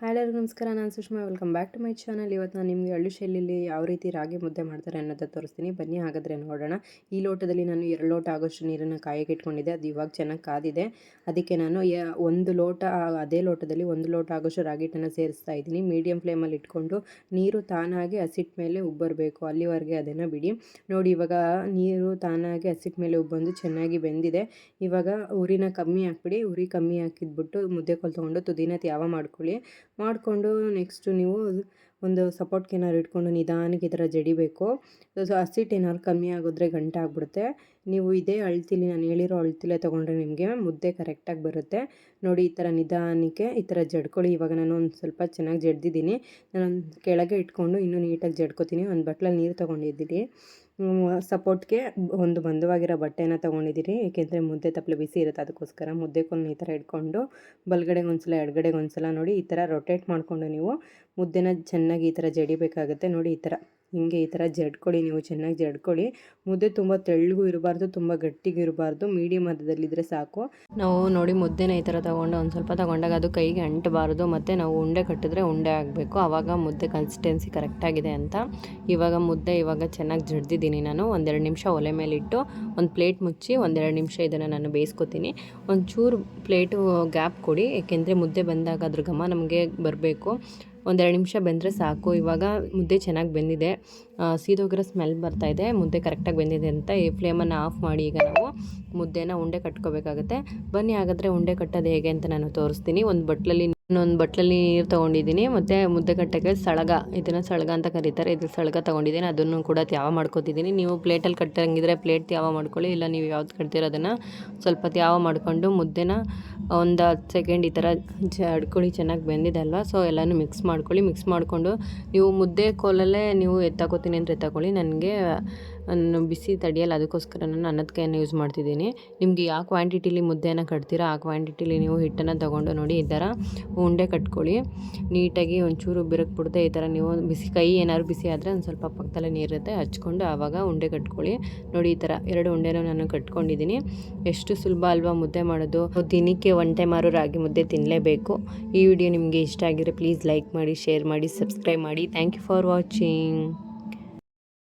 Hi ಎಲ್ಲರಿಗೂ ನಮಸ್ಕಾರ, ನಾನು Sushma. Welcome back to my channel ಇವತ್ತು ನಾನು ನಿಮಗೆ ಹಳ್ಳಿ ಶೈಲಿಯಲ್ಲಿ ಯಾವ ರೀತಿ ರಾಗಿ ಮುದ್ದೆ ಮಾಡ್ತಾರೆ ಅನ್ನೋದು ತೋರಿಸ್ತೀನಿ. ಬನ್ನಿ, ಹಾಗಾದರೆ ನೋಡೋಣ. ಈ ಲೋಟದಲ್ಲಿ ನಾನು ಎರಡು ಲೋಟ ಆಗೋಷ್ಟು ನೀರನ್ನು ಕಾಯಕ್ಕೆ ಇಟ್ಕೊಂಡಿದ್ದೆ. ಅದು ಇವಾಗ ಚೆನ್ನಾಗಿ ಕಾದಿದೆ. ಅದಕ್ಕೆ ನಾನು ಒಂದು ಲೋಟ, ಅದೇ ಲೋಟದಲ್ಲಿ ಒಂದು ಲೋಟ ಆಗೋಷ್ಟು ರಾಗಿ ಹಿಟ್ಟನ್ನು ಸೇರಿಸ್ತಾ ಇದ್ದೀನಿ. ಮೀಡಿಯಂ ಫ್ಲೇಮಲ್ಲಿ ಇಟ್ಕೊಂಡು ನೀರು ತಾನಾಗಿ ಹಸಿಟ್ಟು ಮೇಲೆ ಉಬ್ಬರಬೇಕು ಅಲ್ಲಿವರೆಗೆ ಅದನ್ನು ಬಿಡಿ. ನೋಡಿ, ಇವಾಗ ನೀರು ತಾನಾಗಿ ಹಸಿಟ್ಟು ಮೇಲೆ ಉಬ್ಬಂದು ಚೆನ್ನಾಗಿ ಬೆಂದಿದೆ. ಇವಾಗ ಉರಿನ ಕಮ್ಮಿ ಹಾಕ್ಬಿಡಿ. ಉರಿ ಕಮ್ಮಿ ಹಾಕಿದ್ಬಿಟ್ಟು ಮುದ್ದೆ ಕೊಲ್ ತೊಗೊಂಡು ತುದಿನ ತ್ಯಾವ ಮಾಡ್ಕೊಳ್ಳಿ. ಮಾಡಿಕೊಂಡು ನೆಕ್ಸ್ಟು ನೀವು ಒಂದು ಸಪೋರ್ಟ್ಗೆ ಏನಾದ್ರು ಇಟ್ಕೊಂಡು ನಿಧಾನಕ್ಕೆ ಈ ಥರ ಜಡಿಬೇಕು. ಸೊ ಹಸಿಟ್ಟು ಏನಾದ್ರು ಕಮ್ಮಿ ಆಗಿದ್ರೆ ಗಂಟೆ ಆಗಿಬಿಡುತ್ತೆ ನೀವು ಇದೇ ಅಳ್ತಿಲಿ, ನಾನು ಹೇಳಿರೋ ಅಳ್ತಿಲೆ ತೊಗೊಂಡ್ರೆ ನಿಮಗೆ ಮುದ್ದೆ ಕರೆಕ್ಟಾಗಿ ಬರುತ್ತೆ. ನೋಡಿ, ಈ ಥರ ನಿಧಾನಕ್ಕೆ, ಈ ಥರ ಜಡ್ಕೊಳ್ಳಿ. ಇವಾಗ ನಾನು ಒಂದು ಸ್ವಲ್ಪ ಚೆನ್ನಾಗಿ ಜಡ್ದಿದ್ದೀನಿ. ನಾನು ಕೆಳಗೆ ಇಟ್ಕೊಂಡು ಇನ್ನೂ ನೀಟಾಗಿ ಜಡ್ಕೊತೀನಿ. ಒಂದು ಬಟ್ಲಲ್ಲಿ ನೀರು ತೊಗೊಂಡಿದ್ದೀನಿ. ಸಪೋರ್ಟ್ಗೆ ಒಂದು ಬಂಧವಾಗಿರೋ ಬಟ್ಟೆನ ತೊಗೊಂಡಿದ್ದೀರಿ ಏಕೆಂದರೆ ಮುದ್ದೆ ತಪ್ಪಲೆ ಬಿಸಿ ಇರುತ್ತೆ. ಅದಕ್ಕೋಸ್ಕರ ಮುದ್ದೆ ಈ ಥರ ಇಟ್ಕೊಂಡು ಬಲ್ಗಡೆಗೆ ಒಂದು ಸಲ ಎಡಗಡೆಗೆ ಒಂದು ಸಲ ನೋಡಿ, ಈ ಥರ ರೊಟೇಟ್ ಮಾಡಿಕೊಂಡು ನೀವು ಮುದ್ದೆನ ಚೆನ್ನಾಗಿ ಈ ಥರ ಜಡಿಬೇಕಾಗುತ್ತೆ. ನೋಡಿ, ಈ ಥರ ಹಿಂಗೆ ಈ ಥರ ಜಡ್ಕೊಳ್ಳಿ. ನೀವು ಚೆನ್ನಾಗಿ ಜಡ್ಕೊಳ್ಳಿ. ಮುದ್ದೆ ತುಂಬ ತೆಳ್ಳಗೂ ಇರಬಾರ್ದು ತುಂಬ ಗಟ್ಟಿಗೆ ಇರಬಾರ್ದು ಮೀಡಿಯಮ್ ಹದದಲ್ಲಿದ್ದರೆ ಸಾಕು. ನಾವು ನೋಡಿ ಮುದ್ದೆನ ಈ ಥರ ತೊಗೊಂಡು ಒಂದು ಸ್ವಲ್ಪ ತೊಗೊಂಡಾಗ ಅದು ಕೈಗೆ ಅಂಟಬಾರ್ದು, ಮತ್ತು ನಾವು ಉಂಡೆ ಕಟ್ಟಿದ್ರೆ ಉಂಡೆ ಆಗಬೇಕು. ಆವಾಗ ಮುದ್ದೆ ಕನ್ಸಿಸ್ಟೆನ್ಸಿ ಕರೆಕ್ಟಾಗಿದೆ ಅಂತ. ಇವಾಗ ಮುದ್ದೆ ಇವಾಗ ಚೆನ್ನಾಗಿ ಜಡ್ದಿದ್ದೀನಿ ನಾನು. ಒಂದೆರಡು ನಿಮಿಷ ಒಲೆ ಮೇಲಿಟ್ಟು ಒಂದು ಪ್ಲೇಟ್ ಮುಚ್ಚಿ ಒಂದೆರಡು ನಿಮಿಷ ಇದನ್ನು ನಾನು ಬೇಯಿಸ್ಕೊತೀನಿ. ಒಂಚೂರು ಪ್ಲೇಟು ಗ್ಯಾಪ್ ಕೊಡಿ, ಏಕೆಂದರೆ ಮುದ್ದೆ ಬಂದಾಗ ಅದ್ರ ಘಮ ನಮಗೆ ಬರಬೇಕು. ಒಂದೆರಡು ನಿಮಿಷ ಬೆಂದರೆ ಸಾಕು. ಇವಾಗ ಮುದ್ದೆ ಚೆನ್ನಾಗಿ ಬೆಂದಿದೆ. ಸೀದೋಗಿರೋ ಸ್ಮೆಲ್ ಬರ್ತಾಯಿದೆ ಮುದ್ದೆ ಕರೆಕ್ಟಾಗಿ ಬೆಂದಿದೆ ಅಂತ ಈ ಫ್ಲೇಮನ್ನು ಆಫ್ ಮಾಡಿ ಈಗ ನಾವು ಮುದ್ದೆನ ಉಂಡೆ ಕಟ್ಕೋಬೇಕಾಗುತ್ತೆ. ಬನ್ನಿ, ಹಾಗಾದರೆ ಉಂಡೆ ಕಟ್ಟೋದು ಹೇಗೆ ಅಂತ ನಾನು ತೋರಿಸ್ತೀನಿ. ಒಂದು ಬಟ್ಲಲ್ಲಿ ಇನ್ನೊಂದು ಬಟ್ಲಲ್ಲಿ ನೀರು ತೊಗೊಂಡಿದ್ದೀನಿ ಮತ್ತು ಮುದ್ದೆ ಕಟ್ಟಕ್ಕೆ ಸಳಗ, ಇದನ್ನು ಸಳಗ ಅಂತ ಕರೀತಾರೆ. ಇದು ಸಳಗ ತೊಗೊಂಡಿದ್ದೀನಿ ಅದನ್ನು ಕೂಡ ತ್ಯಾವ ಮಾಡ್ಕೊತಿದ್ದೀನಿ ನೀವು ಪ್ಲೇಟಲ್ಲಿ ಕಟ್ಟಂಗಿದ್ರೆ ಪ್ಲೇಟ್ ತ್ಯಾವ ಮಾಡ್ಕೊಳ್ಳಿ, ಇಲ್ಲ ನೀವು ಯಾವ್ದು ಕಟ್ತೀರೋ ಅದನ್ನು ಸ್ವಲ್ಪ ತ್ಯಾವ ಮಾಡಿಕೊಂಡು ಮುದ್ದೆನ ಒಂದು ಹತ್ತು ಸೆಕೆಂಡ್ ಈ ಥರ ಜಡ್ಕೊಳ್ಳಿ ಚೆನ್ನಾಗಿ ಬೆಂದಿದೆ ಅಲ್ವಾ? ಸೊ ಎಲ್ಲನೂ ಮಿಕ್ಸ್ ಮಾಡ್ಕೊಳ್ಳಿ. ಮಿಕ್ಸ್ ಮಾಡಿಕೊಂಡು ನೀವು ಮುದ್ದೆ ಕೋಲಲ್ಲೇ ನೀವು ಎತ್ತಾಕೋತೀನಿ ಅಂದರೆ ಎತ್ತಾಕೊಳ್ಳಿ ನನಗೆ ನಾನು ಬಿಸಿ ತಡೆಯಲ್ಲ, ಅದಕ್ಕೋಸ್ಕರ ನಾನು ಅನ್ನದ ಕೈಯನ್ನು ಯೂಸ್ ಮಾಡ್ತಿದ್ದೀನಿ. ನಿಮಗೆ ಯಾವ ಕ್ವಾಂಟಿಟಿಲಿ ಮುದ್ದೆನ ಕಟ್ತೀರಾ, ಆ ಕ್ವಾಂಟಿಟಿಲಿ ನೀವು ಹಿಟ್ಟನ್ನು ತೊಗೊಂಡು ನೋಡಿ, ಈ ಥರ ಉಂಡೆ ಕಟ್ಕೊಳ್ಳಿ. ನೀಟಾಗಿ ಒಂಚೂರು ಬಿರುಕು ಈ ಥರ ನೀವು ಬಿಸಿ, ಕೈ ಏನಾದ್ರು ಬಿಸಿ ಆದರೆ ಒಂದು ಸ್ವಲ್ಪ ಪಕ್ಕದಲ್ಲೇ ನೀರಿರುತ್ತೆ ಹಚ್ಕೊಂಡು ಆವಾಗ ಉಂಡೆ ಕಟ್ಕೊಳ್ಳಿ. ನೋಡಿ, ಈ ಥರ ಎರಡು ಉಂಡೆನೂ ನಾನು ಕಟ್ಕೊಂಡಿದ್ದೀನಿ. ಎಷ್ಟು ಸುಲಭ ಅಲ್ವಾ ಮುದ್ದೆ ಮಾಡೋದು. ದಿನಕ್ಕೆ ಒನ್ ಟೈಮ್ ರಾಗಿ ಮುದ್ದೆ ತಿನ್ನಲೇಬೇಕು ಈ ವಿಡಿಯೋ ನಿಮಗೆ ಇಷ್ಟ ಆಗಿದ್ರೆ ಪ್ಲೀಸ್ ಲೈಕ್ ಮಾಡಿ ಶೇರ್ ಮಾಡಿ ಸಬ್ಸ್ಕ್ರೈಬ್ ಮಾಡಿ. Thank you for watching